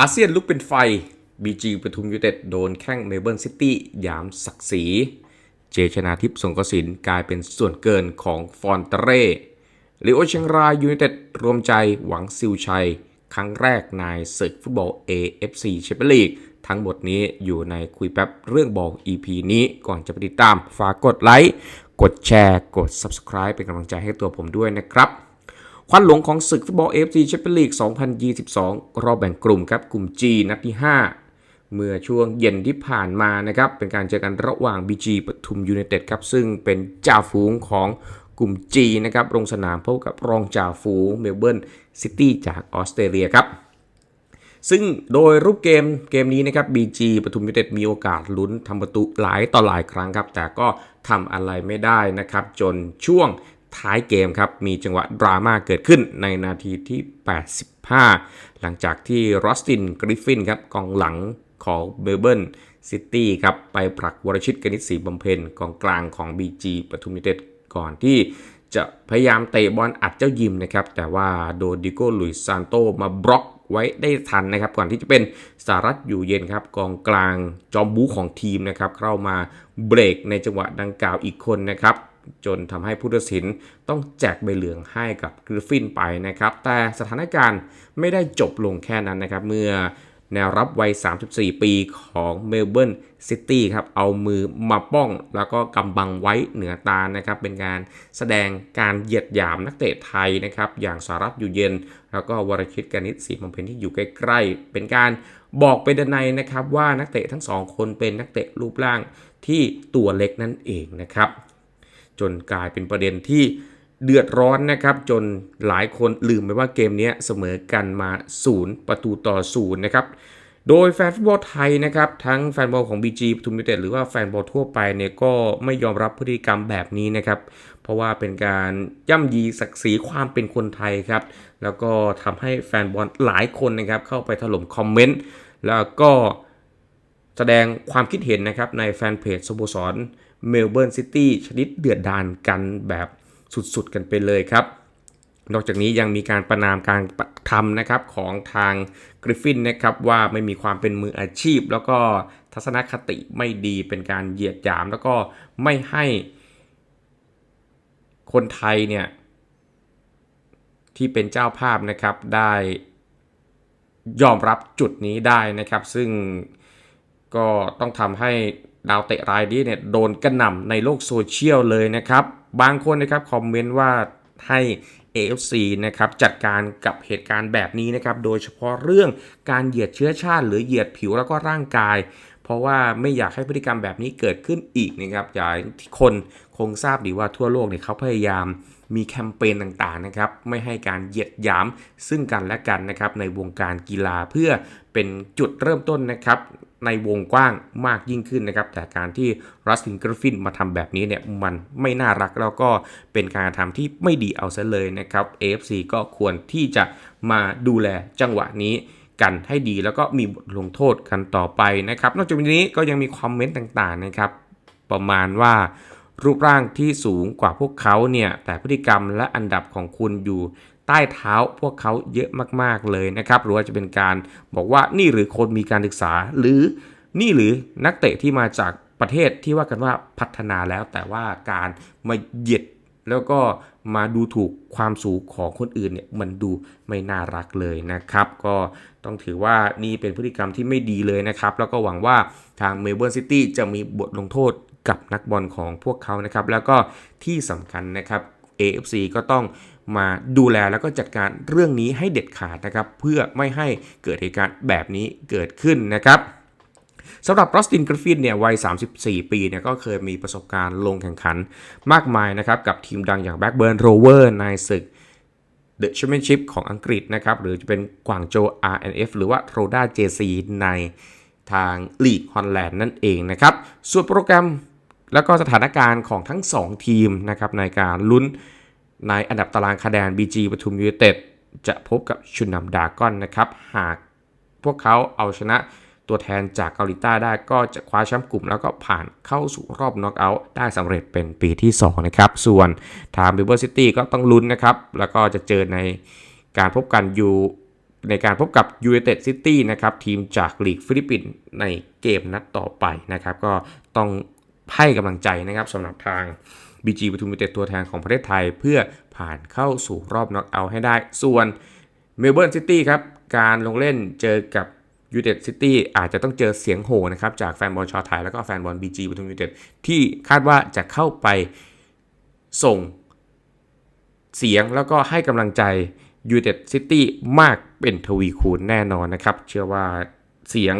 อาเซียนลุกเป็นไฟ BG ปทุมยูไนเต็ดโดนแข้งเมลเบิร์นซิตี้ยามศักดิ์ศรี เจชนาทิพย์สงกสินกลายเป็นส่วนเกินของฟอนเตเร่ลิโอเชียงรายยูไนเต็ดรวมใจหวังซิวชัย ครั้งแรกในศึกฟุตบอล AFC แชมเปี้ยนลีก ทั้งหมดนี้อยู่ในคุยแป๊บเรื่องบอล EP นี้ก่อนจะไปติดตาม ฝากกดไลค์ กดแชร์ กด Subscribe เป็นกำลังใจให้ตัวผมด้วยนะครับ ควันหลงของศึกฟุตบอล AFC แชมเปี้ยนลีก 2022 รอบแบ่งกลุ่มครับ กลุ่ม G นัดที่ 5 เมื่อช่วงเย็นที่ผ่านมานะครับ เป็นการเจอกันระหว่าง BG ปทุมยูไนเต็ดครับ ซึ่งเป็นจ่าฝูงของกลุ่ม G นะครับ ลงสนามพบกับรองจ่าฝูงเมลเบิร์นซิตี้จากออสเตรเลียครับซึ่งโดยรูปเกมเกมนี้นะครับ BG ปทุมยูไนเต็ดมีโอกาสลุ้นทำประตูหลายต่อหลายครั้งครับ แต่ก็ทำอะไรไม่ได้นะครับ จนช่วง ท้ายเกมครับ มีจังหวะดราม่าเกิดขึ้นในนาทีที่ 85 หลังจากที่รอสตินกริฟฟินครับกองหลังของเบลเบิร์นซิตี้ครับไปผลักวรชิตกนิษฐ์ศรีบำเพ็ญกองกลางของ BG ปทุมยูเต็ดก่อนที่จะพยายามเตะบอลอัดเจ้ายิมนะครับ แต่ว่าโดนดิโก้ลุยซานโตมาบล็อกไว้ได้ทันนะครับ ก่อนที่จะเป็นสารัตอยู่เย็นครับ กองกลางจอมบูของทีมนะครับ เข้ามาเบรกในจังหวะดังกล่าวอีกคนนะครับ จนทำให้ผู้ตัดสินต้องแจกใบเหลืองให้กับกริฟฟินไปนะครับ แต่สถานการณ์ไม่ได้จบลงแค่นั้นนะครับ เมื่อแนวรับวัย 34 ปีของเมลเบิร์นซิตี้ครับ เอามือมาป้องแล้วก็กำบังไว้เหนือตานะครับ เป็นการแสดงการเหยียดหยามนักเตะไทยนะครับ อย่างสารัตอยู่เย็น แล้วก็วรชิตกนิษฐ์ศรีบำเพ็ญที่อยู่ใกล้ๆ เป็นการบอกไปด้านในนะครับว่านักเตะทั้งสองคนเป็นนักเตะรูปร่างที่ตัวเล็กนั่นเองนะครับ จนกลายเป็นประเด็นที่เดือดร้อนนะครับ จนหลายคนลืมไปว่าเกมนี้เสมอกันมา 0 ประตูต่อ 0 นะครับ โดยแฟนฟุตบอลไทยนะครับ ทั้งแฟนบอลของ BG ปทุมยูเต็ดหรือว่าแฟนบอลทั่วไปเนี่ยก็ไม่ยอมรับพฤติกรรมแบบนี้นะครับ เพราะว่าเป็นการย่ำยีศักดิ์ศรีความเป็นคนไทยครับ แล้วก็ทำให้แฟนบอลหลายคนนะครับเข้าไปถล่มคอมเมนต์แล้วก็ แสดงความคิดเห็นนะครับในแฟนเพจสโมสรเมลเบิร์นซิตี้ชนิดเดือดดานกันแบบสุดๆ กันไปเลยครับ นอกจากนี้ยังมีการประนามการทำนะครับของทางกริฟฟินนะครับว่าไม่มีความเป็นมืออาชีพ แล้วก็ทัศนคติไม่ดีเป็นการเหยียดหยาม แล้วก็ไม่ให้คนไทยเนี่ยที่เป็นเจ้าภาพนะครับได้ยอมรับจุดนี้ได้นะครับ ซึ่ง ก็ต้องทำให้ดาวเตะรายนี้เนี่ยโดนกระหน่ำในโลกโซเชียลเลยนะครับ บางคนนะครับคอมเมนต์ว่าให้ AFC นะครับจัดการกับเหตุการณ์แบบนี้นะครับ โดยเฉพาะเรื่องการเหยียดเชื้อชาติ หรือเหยียดผิวแล้วก็ร่างกาย เพราะว่าไม่อยากให้พฤติกรรมแบบนี้เกิดขึ้นอีกนะครับอย่างที่คนคงทราบดีว่าทั่วโลกเนี่ยเขาพยายามมีแคมเปญต่างๆนะครับ ไม่ให้การเหยียดหยามซึ่งกันและกันนะครับในวงการกีฬาเพื่อเป็นจุดเริ่มต้นนะครับ ในวงกว้างมากยิ่งขึ้นนะครับ แต่การที่รัสตินกริฟฟินมาทำแบบนี้เนี่ยมันไม่น่ารักแล้วก็เป็นการทำที่ไม่ดีเอาซะเลยนะครับ AFC ก็ควรที่จะมาดูแลจังหวะนี้กันให้ดีแล้วก็มีบทลงโทษกันต่อไปนะครับ นอกจากนี้ก็ยังมีคอมเมนต์ต่างๆนะครับ ประมาณว่ารูปร่างที่สูงกว่าพวกเขาเนี่ยแต่พฤติกรรมและอันดับของคุณอยู่ ใต้เท้าพวกเขาเยอะมากๆเลยนะครับ หรือว่าจะเป็นการบอกว่านี่หรือคนมีการศึกษา หรือนี่หรือนักเตะที่มาจากประเทศที่ว่ากันว่าพัฒนาแล้ว แต่ว่าการมาเหยียดแล้วก็มาดูถูกความสูงของคนอื่นเนี่ยมันดูไม่น่ารักเลยนะครับ ก็ต้องถือว่านี่เป็นพฤติกรรมที่ไม่ดีเลยนะครับ แล้วก็หวังว่าทางเมลเบิร์นซิตี้จะมีบทลงโทษกับนักบอลของพวกเขานะครับ แล้วก็ที่สำคัญนะครับ AFC ก็ต้องมาดูแลแล้วก็จัดการเรื่องนี้ให้เด็ดขาดนะครับเพื่อไม่ให้เกิดเหตุการณ์แบบนี้เกิดขึ้นนะครับสำหรับรอสตินกริฟฟินเนี่ยวัย 34 ปีเนี่ยก็เคยมีประสบการณ์ลงแข่งขันมากมายนะครับกับทีมดังอย่างแบ็กเบิร์นโรเวอร์ในศึก The Championship ของอังกฤษนะครับหรือจะเป็นกวางโจ RNF หรือว่า t r o d a JC ในทางลีกฮอลแลนด์นั่นเองนะครับส่วนโปรแกรม แล้วก็สถานการณ์ของทั้ง 2 ทีมนะครับในการลุ้นในอันดับตารางคะแนน BG ปทุมยูไนเต็ดจะพบกับชุนนำดากอนนะครับหากพวกเขาเอาชนะตัวแทนจากเกาหลีใต้ได้ก็จะคว้าแชมป์กลุ่ม แล้วก็ผ่านเข้าสู่รอบน็อกเอาท์ได้สำเร็จเป็นปีที่ 2 นะครับ ส่วนทางบิเบอร์ซิตี้ก็ต้องลุ้นนะครับ แล้วก็จะเจอในการพบกันอยู่ในการพบกับยู i นเต็ดซิตี้นะครับ ทีมจากลีกฟิลิปปินส์ในเกมนัดต่อไปนะครับ ก็ต้อง ให้กำลังใจนะครับสำหรับทาง BG ปทุมยูเต็ดตัวแทนของประเทศไทย เพื่อผ่านเข้าสู่รอบน็อกเอาท์ให้ได้ ส่วนเมลเบิร์นซิตี้ครับ การลงเล่นเจอกับยูเต็ดซิตี้อาจจะต้องเจอเสียงโห่นะครับ จากแฟนบอลชาวไทย แล้วก็แฟนบอล BG ปทุมยูเต็ดที่คาดว่าจะเข้าไปส่งเสียงแล้วก็ให้กำลังใจยูเต็ดซิตี้มากเป็นทวีคูณแน่นอนนะครับ เชื่อว่าเสียง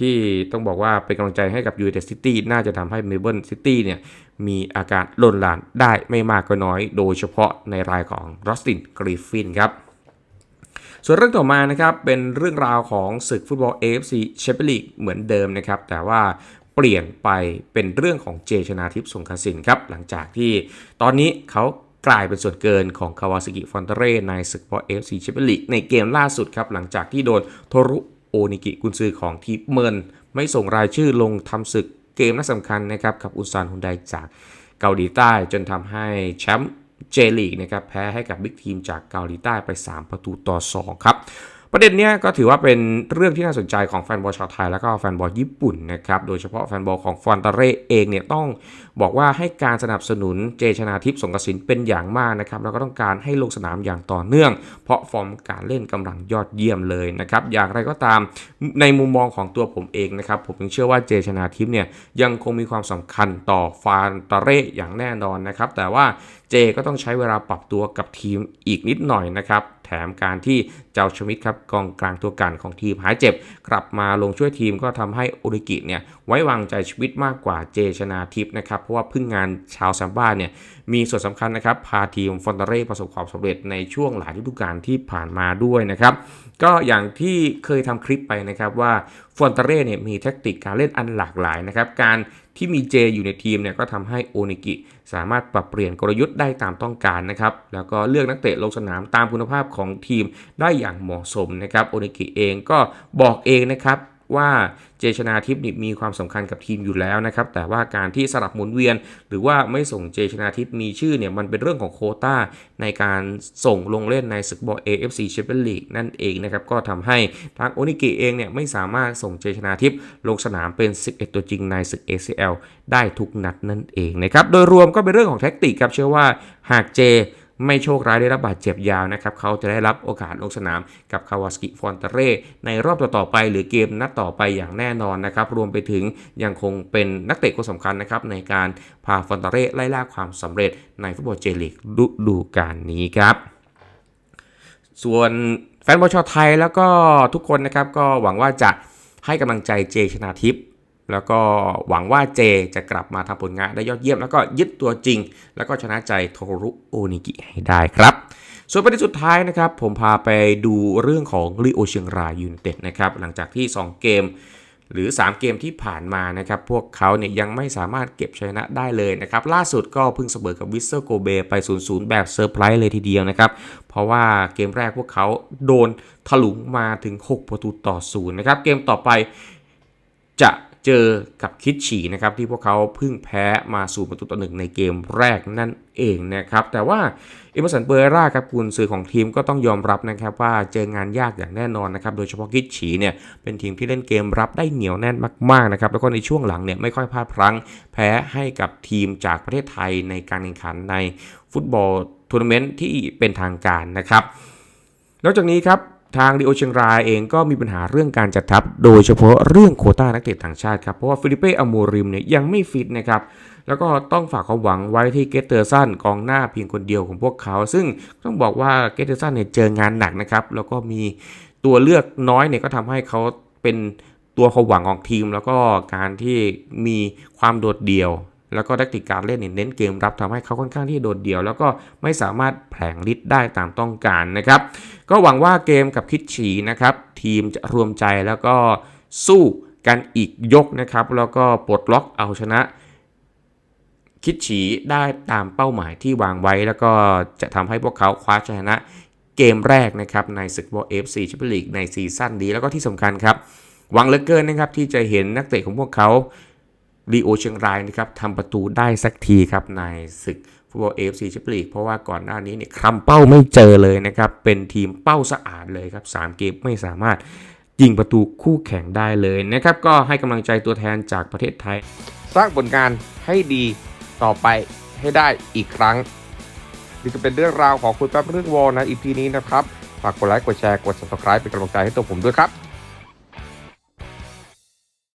ที่ต้องบอกว่าเป็นกำลังใจให้กับยู i นเต็ดซิตี้น่าจะทำให้เมลเบิร์นซิตี้เนี่ยมีอาการลนลานได้ไม่มากก็น้อย โดยเฉพาะในรายของรอสตินกรีฟฟินครับส่วนเรื่องต่อมานะครับเป็นเรื่องราวของศึกฟุตบอล AFC แชมเปี้ยนลีกเหมือนเดิมนะครับ แต่ว่าเปลี่ยนไปเป็นเรื่องของเจชนาทิพย์สงกสินครับ หลังจากที่ตอนนี้เขากลายเป็นส่วนเกินของคาวาซากิฟอนเตเรในศึกฟุตบอล AFC แชมเปี้ยนลีกในเกมล่าสุดครับ หลังจากที่โดนโทรุ นิกิกุนซือของทีมเมิน ไม่ส่งรายชื่อลงทำศึกเกมนัดสำคัญนะครับกับอุซานฮุนไดจากเกาหลีใต้จนทำให้แชมป์เจลีกนะครับแพ้ให้กับบิ๊กทีมจากเกาหลีใต้ไป 3 ประตูต่อ 2 ครับ ประเด็นเนี้ยก็ถือว่าเป็นเรื่องที่น่าสนใจของแฟนบอลชาวไทย แล้วก็แฟนบอลญี่ปุ่นนะครับ โดยเฉพาะแฟนบอลของฟอนตาเร่เองเนี่ยต้องบอกว่าให้การสนับสนุนเจชนาทิพย์สงกสินเป็นอย่างมากนะครับ แล้วก็ต้องการให้ลงสนามอย่างต่อเนื่อง เพราะฟอร์มการเล่นกำลังยอดเยี่ยมเลยนะครับ อย่างไรก็ตามในมุมมองของตัวผมเองนะครับ ผมยังเชื่อว่าเจชนาทิพย์เนี่ยยังคงมีความสำคัญต่อฟานตาเร่อย่างแน่นอนนะครับ แต่ว่าเจก็ต้องใช้เวลาปรับตัวกับทีมอีกนิดหน่อยนะครับ แถมการที่เจ้าชมิดครับกองกลางตัวกันของทีมหายเจ็บ กลับมาลงช่วยทีมก็ทำให้โอริกิเนี่ยไว้วางใจชีวิตมากกว่าเจชนาทิพย์นะครับ เพราะว่าพึ่งงานชาวซัมบ้าเนี่ยมีส่วนสำคัญนะครับ พาทีมฟอนเตเร่ประสบความสำเร็จในช่วงหลายฤดูกาลที่ผ่านมาด้วยนะครับ ก็อย่างที่เคยทำคลิปไปนะครับว่า ฟอนเตเร่เนี่ยมีแทคติกการเล่นอันหลากหลายนะครับการที่มีเจอยู่ในทีมเนี่ยก็ทำให้โอนิกิสามารถปรับเปลี่ยนกลยุทธ์ได้ตามต้องการนะครับแล้วก็เลือกนักเตะลงสนามตามคุณภาพของทีมได้อย่างเหมาะสมนะครับโอนิกิเองก็บอกเองนะครับ ว่าเจชนาทิพย์มีความสำคัญกับทีมอยู่แล้วนะครับ แต่ว่าการที่สลับหมุนเวียน หรือว่าไม่ส่งเจชนาทิพย์มีชื่อเนี่ยมันเป็นเรื่องของโคต้าในการส่งลงเล่นในศึกบอล AFC Champions League นั่นเองนะครับ ก็ทำให้ทางโอนิกิเองเนี่ยไม่สามารถส่งเจชนาทิพย์ลงสนามเป็น 11 ตัวจริงในศึก ACL ได้ทุกนัดนั่นเองนะครับ โดยรวมก็เป็นเรื่องของแท็กติกครับเชื่อว่าหากเจ ไม่โชคร้ายได้รับบาดเจ็บยาวนะครับเขาจะได้รับโอกาสลงสนามกับคาวาสกิฟอนเตเร่ในรอบต่อๆไปหรือเกมนัดต่อไปอย่างแน่นอนนะครับรวมไปถึงยังคงเป็นนักเตะคนสำคัญนะครับในการพาฟอนเตเร่ไล่ล่าความสำเร็จในฟุตบอลเจลีกฤดูกาลนี้ครับ ส่วนแฟนบอลชาวไทยแล้วก็ทุกคนนะครับก็หวังว่าจะให้กำลังใจเจชนาทิพย์ แล้วก็หวังว่าเจจะกลับมาทำผลงานได้ยอดเยี่ยม แล้วก็ยึดตัวจริง แล้วก็ชนะใจโทรุโอนิกิให้ได้ครับ ส่วนประเด็นสุดท้ายนะครับ ผมพาไปดูเรื่องของลิโอเชียงรายยูไนเต็ดนะครับ หลังจากที่ 2 เกม หรือ 3 เกมที่ผ่านมานะครับ พวกเขาเนี่ยยังไม่สามารถเก็บชนะได้เลยนะครับ ล่าสุดก็เพิ่งเสมอกับวิสเซอร์โกเบไป 0-0 แบบเซอร์ไพรส์เลยทีเดียวนะครับ เพราะว่าเกมแรกพวกเขาโดนถลุงมาถึง 6 ประตูต่อศูนย์นะครับ เกมต่อไปจะ เจอกับคิดฉีนะครับที่พวกเขาเพิ่งแพ้มาสู่ประตูต่อหนึ่งในเกมแรกนั่นเองนะครับแต่ว่าเอเมอร์สันเบอร์ราครับกุนซือของทีมก็ต้องยอมรับนะครับว่าเจองานยากอย่างแน่นอนนะครับโดยเฉพาะคิดฉีเนี่ยเป็นทีมที่เล่นเกมรับได้เหนียวแน่นมากๆนะครับแล้วก็ในช่วงหลังเนี่ยไม่ค่อยพลาดพลั้งแพ้ให้กับทีมจากประเทศไทยในการแข่งขันในฟุตบอลทัวร์นาเมนต์ที่เป็นทางการนะครับนอกจากนี้ครับ ทางดิโอเชียงรายเองก็มีปัญหาเรื่องการจัดทัพ โดยเฉพาะเรื่องโคต้านักเตะต่างชาติครับ เพราะว่าฟิลิเป้อโมริมเนี่ยยังไม่ฟิตนะครับ แล้วก็ต้องฝากความหวังไว้ที่เกตเตอร์สันกองหน้าเพียงคนเดียวของพวกเขา ซึ่งต้องบอกว่าเกตเตอร์สันเนี่ยเจองานหนักนะครับ แล้วก็มีตัวเลือกน้อยเนี่ยก็ทำให้เขาเป็นตัวความหวังของทีม แล้วก็การที่มีความโดดเดี่ยว แล้วก็แทคติกการเล่นเน้นเกมรับทำให้เขาค่อนข้างที่โดดเดี่ยว แล้วก็ไม่สามารถแผลงฤทธิ์ได้ตามต้องการนะครับ ก็หวังว่าเกมกับคิดฉีนะครับ ทีมจะรวมใจแล้วก็สู้กันอีกยกนะครับ แล้วก็ปลดล็อกเอาชนะ คิดฉีได้ตามเป้าหมายที่วางไว้ แล้วก็จะทำให้พวกเขาคว้าชนะเกมแรกนะครับในศึกบอลเอฟซีแชมเปี้ยนลีกในซีซั่นนี้แล้วก็ที่สำคัญครับหวังเหลือเกินนะครับที่จะเห็นนักเตะของพวกเขา ลีโอเชียงรายนะครับทำประตูได้สักทีครับในศึกฟุตบอล AFC แชมเปี้ยนลีกเพราะว่าก่อนหน้านี้เนี่ยคำเป้าไม่เจอเลยนะครับ เป็นทีมเป้าสะอาดเลยครับ3เกมไม่สามารถยิงประตูคู่แข่งได้เลยนะครับ ก็ให้กำลังใจตัวแทนจากประเทศไทย สร้างผลงานให้ดีต่อไปให้ได้อีกครั้ง นี่ก็เป็นเรื่องราวของคุณแป๊บเรื่องวอลนะอีพีนี้นะครับ ฝากกดไลค์กดแชร์กด subscribe เป็นกำลังใจให้ตัวผมด้วยครับ